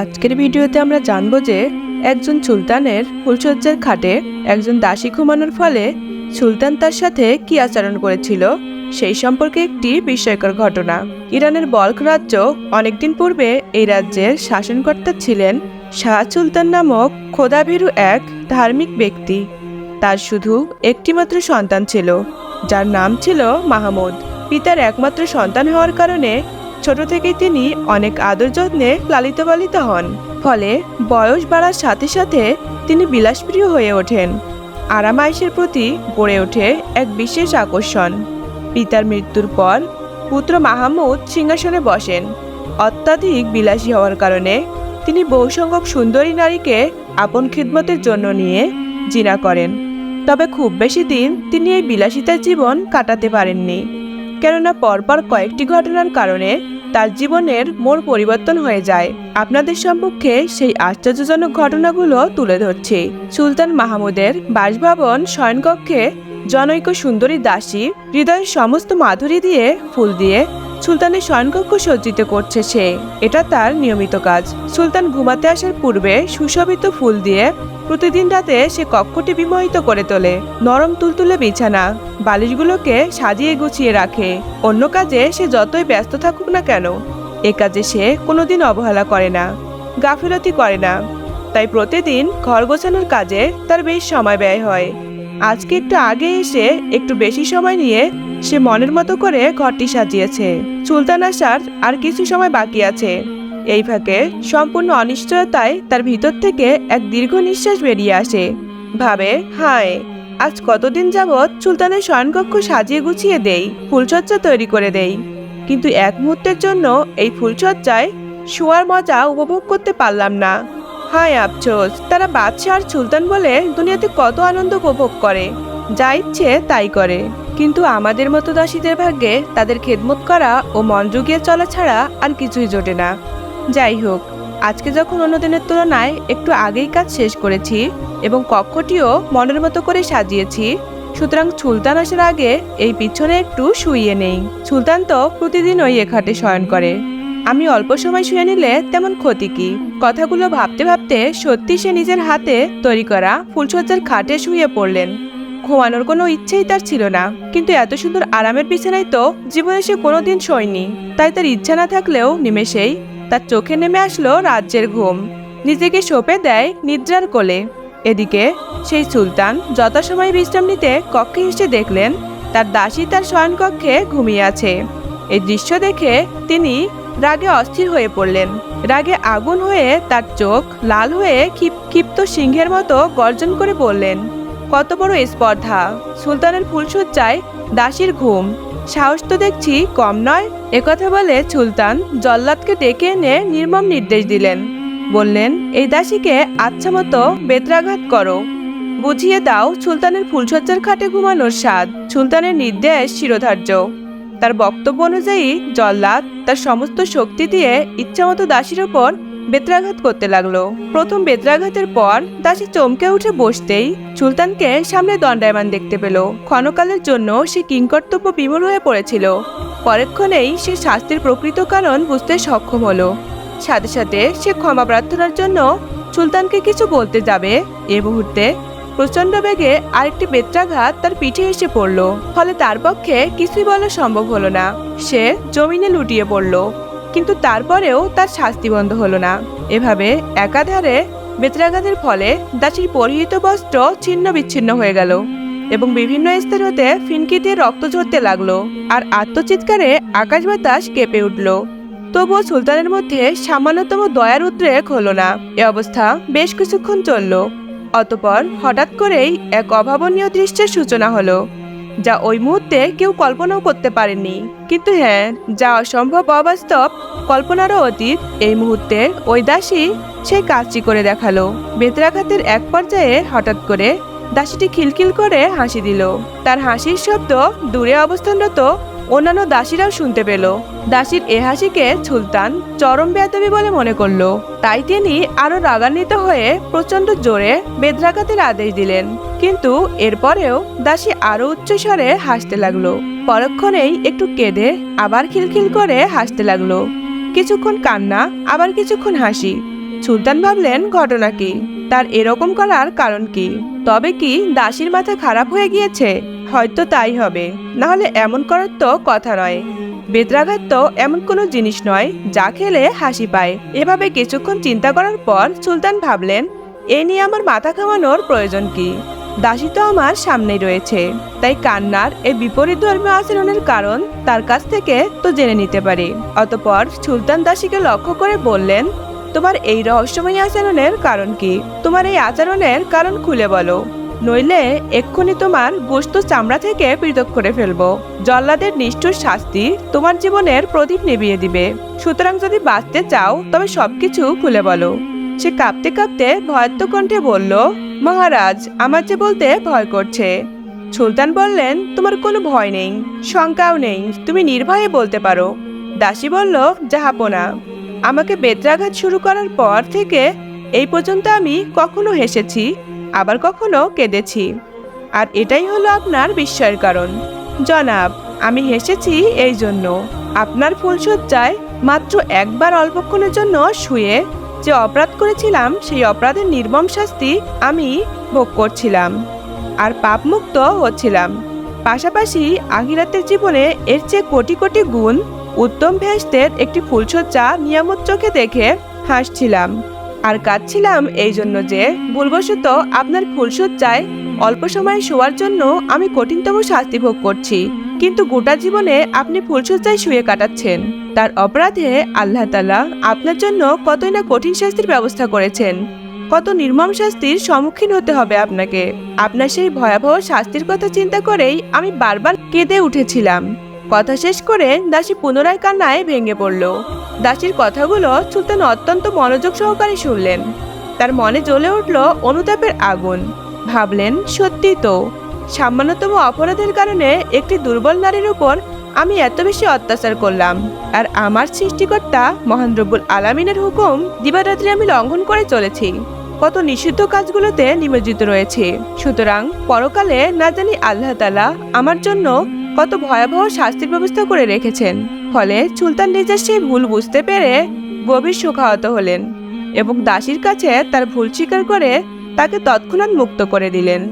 আজকের ভিডিওতে আমরা জানব যে একজন সুলতানের ফুলসজ্জার খাটে একজন দাসী ঘুমানোর ফলে সুলতান তার সাথে কি আচরণ করেছিল, সেই সম্পর্কে একটি বিস্ময়কর ঘটনা। ইরানের বলক রাজ্য অনেকদিন পূর্বে এই রাজ্যের শাসনকর্তা ছিলেন শাহ সুলতান নামক খোদাভীরু এক ধার্মিক ব্যক্তি। তার শুধু একটিমাত্র সন্তান ছিল, যার নাম ছিল মাহমুদ। পিতার একমাত্র সন্তান হওয়ার কারণে ছোট থেকেই তিনি অনেক আদর যত্নে লালিত পালিত হন। ফলে বয়স বাড়ার সাথে সাথে তিনি বিলাসপ্রিয় হয়ে ওঠেন। আরামাইশের প্রতি গড়ে ওঠে এক বিশেষ আকর্ষণ। পিতার মৃত্যুর পর পুত্র মাহমুদ সিংহাসনে বসেন। অত্যাধিক বিলাসী হওয়ার কারণে তিনি বহুসংখ্যক সুন্দরী নারীকে আপন খিদমতের জন্য নিয়ে জিনা করেন। তবে খুব বেশি দিন তিনি এই বিলাসিতার জীবন কাটাতে পারেননি। কেননা পরপর কয়েকটি ঘটনার কারণে তার জীবনের মোড় পরিবর্তন হয়ে যায়। আপনাদের সম্মুখে সেই আশ্চর্যজনক ঘটনাগুলো তুলে ধরছি। সুলতান মাহমুদের বাসভবন শয়নকক্ষে জনৈক সুন্দরী দাসী হৃদয়ের সমস্ত মাধুরী দিয়ে ফুল দিয়ে সুলতানের শয়নকক্ষ সজ্জিত করছে সে। এটা তার নিয়মিত কাজ। সুলতান ঘুমাতে আসার পূর্বে সুশোভিত ফুল দিয়ে প্রতিদিন রাতে সে কক্ষটি বিমোহিত করে তোলে। নরম তুলতুলে বিছানা, বালিশগুলোকে সাজিয়ে গুছিয়ে রাখে। অন্য কাজে সে যতই ব্যস্ত থাকুক না কেন, এ কাজে সে কোনোদিন অবহেলা করে না, গাফিলতি করে না। তাই প্রতিদিন ঘর গোছানোর কাজে তার বেশ সময় ব্যয় হয়। আজকে একটু আগে এসে একটু বেশি সময় নিয়ে সে মনের মতো করে ঘরটি সাজিয়েছে। সুলতান আসার আর কিছু সময় বাকি আছে। এই ফাঁকে সম্পূর্ণ অনিশ্চয়তায় তার ভিতর থেকে এক দীর্ঘ নিঃশ্বাস বেরিয়ে আসে। ভাবে, হায়, আজ কতদিন যাবৎ সুলতানের শয়নকক্ষ সাজিয়ে গুছিয়ে দেই ফুলসজ্জা তৈরি করে দেই। কিন্তু এক মুহূর্তের জন্য এই ফুলসজ্জায় শোয়ার মজা উপভোগ করতে পারলাম না। হায় আফসোস, তারা বাদশাহ আর সুলতান বলে দুনিয়াতে কত আনন্দ উপভোগ করে। যা ইচ্ছে তাই করে। কিন্তু আমাদের মতো দাসীদের ভাগ্যে তাদের খেদমত করা ও মন জুগিয়ে চলা ছাড়া আর কিছুই জোটে না। যাই হোক, আজকে যখন অন্য দিনের তুলনায় একটু আগেই কাজ শেষ করেছি এবং কক্ষটিও মনের মতো করে সাজিয়েছি, সুতরাং সুলতান আসার আগে এই পিছনে একটু শুইয়ে নেই। সুলতান তো প্রতিদিন ওই এ খাটে শয়ন করে। আমি অল্প সময় শুয়ে নিলে তেমন ক্ষতি কি? কথাগুলো ভাবতে ভাবতে সত্যি সে নিজের হাতে তৈরি করা ফুলসজ্জার খাটে শুয়ে পড়লেন। ঘুমানোর কোনো ইচ্ছেই তার ছিল না, কিন্তু এত সুন্দর আরামের বিছানায় তো জীবনে সে কোনোদিন শোয়নি। তাই তার ইচ্ছা না থাকলেও নিমেষেই তার চোখে নেমে আসলো রাজ্যের ঘুম। নিজেকে সঁপে দেয় নিদ্রার কোলে। এদিকে সেই সুলতান যথাসময় বিশ্রাম নিতে কক্ষে এসে দেখলেন, তার দাসী তার শয়নকক্ষে ঘুমিয়ে আছে। এই দৃশ্য দেখে তিনি রাগে অস্থির হয়ে পড়লেন। রাগে আগুন হয়ে তার চোখ লাল হয়ে ক্ষিপ, ক্ষিপ্ত সিংহের মতো গর্জন করে বললেন, কত বড় স্পর্ধা। সুলতানের ফুলসজ্জায় দাসীর ঘুম। সাহস তো দেখছি কম নয়। একথা বলে সুলতান জল্লাদকে ডেকে এনে নির্মম নির্দেশ দিলেন। বললেন, এই দাসীকে আচ্ছা মতো বেত্রাঘাত করো। বুঝিয়ে দাও সুলতানের ফুলসজ্জার খাটে ঘুমানোর স্বাদ। সুলতানের নির্দেশ শিরোধার্য। তার বক্তব্য অনুযায়ী জল্লাদ তার সমস্ত শক্তি দিয়ে ইচ্ছামতো দাসীর ওপর বেত্রাঘাত করতে লাগল। প্রথম বেত্রাঘাতের পর দাসী চমকে উঠে বসতেই সুলতানকে সামনে দণ্ডায়মান দেখতে পেল। ক্ষণকালের জন্য সে কিংকর্তব্য বিমূল হয়ে পড়েছিল। পরক্ষণেই সে শাস্তির প্রকৃত কারণ বুঝতে সক্ষম হলো। সাথে সাথে সে ক্ষমা প্রার্থনার জন্য সুলতানকে কিছু বলতে যাবে এ মুহূর্তে প্রচণ্ড বেগে আরেকটি বেত্রাঘাত তার পিঠে এসে পড়ল। ফলে তার পক্ষে কিছুই বলা সম্ভব হলো না। সে জমিনে লুটিয়ে পড়ল। কিন্তু তারপরেও তার শাস্তি বন্ধ হলো না। এভাবে একাধারে বেত্রাঘাতের ফলে দাসীর পরিহিত বস্ত্র ছিন্ন বিচ্ছিন্ন হয়ে গেল এবং বিভিন্ন স্তর হতে ফিনকি দিয়ে রক্ত ঝরতে লাগল আর আত্মচিৎকারে আকাশ বাতাস কেঁপে উঠল। তবুও সুলতানের মধ্যে সামান্যতম দয়ার উদ্রেক হলো না। এ অবস্থা বেশ কিছুক্ষণ চলল। অতপর হঠাৎ করেই এক অভাবনীয় দৃশ্যের সূচনা হলো, যা ওই মুহূর্তে কেউ কল্পনাও করতে পারেনি। কিন্তু হ্যাঁ যা অসম্ভব অবাস্তব, কল্পনারও অতীত। এই মুহূর্তে ওই দাসী সেই কাজটি করে দেখাল। বেতরাঘাতের এক পর্যায়ে হঠাৎ করে দাসীটি খিলখিল করে হাসি দিল। তার হাসির শব্দ দূরে অবস্থানরত অন্যান্য দাসীরাও শুনতে পেল। দাসীর এ হাসিকে সুলতান চরম বেয়াদবি বলে মনে করল। তাই তিনি আরও রাগান্বিত হয়ে প্রচণ্ড জোরে বেদরাঘাতের আদেশ দিলেন। কিন্তু এরপরেও দাসী আরও উচ্চস্বরে হাসতে লাগল। পরক্ষণেই একটু কেঁদে আবার খিলখিল করে হাসতে লাগল। কিছুক্ষণ কান্না, আবার কিছুক্ষণ হাসি। সুলতান ভাবলেন, ঘটনা কি? তার এরকম করার কারণ কি? তবে কি দাসীর মাথা খারাপ হয়ে গিয়েছে? হয়তো তাই হবে। না হলে এমন করার তো কথা নয়। বেদরাঘাত তো এমন কোনো জিনিস নয়, যা খেলে হাসি পায়। এভাবে কিছুক্ষণ চিন্তা করার পর সুলতান ভাবলেন, এ নিয়ে আমার মাথা খাওয়ানোর প্রয়োজন কি? দাসী তো আমার সামনেই রয়েছে। তাই কান্নার এই বিপরীত ধর্মীয় আচরণের কারণ তার কাছ থেকে তো জেনে নিতে পারি। অতপর সুলতান দাসীকে লক্ষ্য করে বললেন, তোমার এই রহস্যময় আচরণের কারণ কি? তোমার এই আচরণের কারণ খুলে বলো। নইলে এক্ষুনি তোমার গোস্ত চামড়া থেকে পৃথক করে ফেলব। জল্লাদের নিষ্ঠুর শাস্তি তোমার জীবনের প্রদীপ নিভিয়ে দিবে। সুতরাং যদি বাঁচতে চাও, তবে সবকিছু খুলে বলো। সে কাঁপতে কাঁপতে ভয়াত্ম কণ্ঠে বলল, মহারাজ, আমার যে বলতে ভয় করছে। সুলতান বললেন, তোমার কোনো ভয় নেই, শঙ্কাও নেই, তুমি নির্ভয়ে বলতে পারো। দাসী বলল জাহাপনা আমাকে বেত্রাঘাত শুরু করার পর থেকে এই পর্যন্ত আমি কখনো হেসেছি। আবার কখনো কেঁদেছি। আর এটাই হলো আপনার বিস্ময়ের কারণ। জনাব, আমি হেসেছি এই জন্য। আপনার ফুলসজ্জায় মাত্র একবার অল্পক্ষণের জন্য শুয়ে যে অপরাধ করেছিলাম, সেই অপরাধের নির্মম শাস্তি আমি ভোগ করছিলাম। আর পাপমুক্ত হচ্ছিলাম। পাশাপাশি আখিরাতের জীবনে এর চেয়ে কোটি কোটি গুণ উত্তম ভেস্তের একটি ফুলসজ্জা নিয়ামত চোখে দেখে হাসছিলাম। আর কাঁদছিলাম এই জন্য যে ভুলবশত আপনার ফুলসজ্জায় অল্প সময় শোয়ার জন্য আমি কঠিনতম শাস্তি ভোগ করছি। কিন্তু গোটা জীবনে আপনি ফুলসজ্জায় শুয়ে কাটাচ্ছেন। তার অপরাধে আল্লাহ তালা আপনার জন্য কতই না কঠিন শাস্তির ব্যবস্থা করেছেন। কত নির্মম শাস্তির সম্মুখীন হতে হবে আপনাকে। আপনার সেই ভয়াবহ শাস্তির কথা চিন্তা করেই আমি বারবার কেঁদে উঠেছিলাম। কথা শেষ করে দাসী পুনরায় কান্নায় ভেঙে পড়ল। দাসীর কথাগুলো সুলতান অত্যন্ত মনোযোগ সহকারে শুনলেন। তার মনে জ্বলে উঠল অনুতাপের আগুন। ভাবলেন, সত্যি তো, সামান্যতম অপরাধের কারণে একটি দুর্বল নারীর উপর আমি এত বেশি অত্যাচার করলাম। আর আমার সৃষ্টিকর্তা মহান রব্বুল আলামিনের হুকুম দিবারাত্রি আমি লঙ্ঘন করে চলেছি। কত নিষিদ্ধ কাজগুলোতে নিমজ্জিত রয়েছে। সুতরাং পরকালে না জানি আল্লাহ তালা আমার জন্য কত ভয়াবহ শাস্তির ব্যবস্থা করে রেখেছেন। ফলে সুলতান নিজের সেই ভুল বুঝতে পেরে গভীর শোকাহত হলেন এবং দাসীর কাছে তার ভুল স্বীকার করে তাকে তৎক্ষণাৎ মুক্ত করে দিলেন।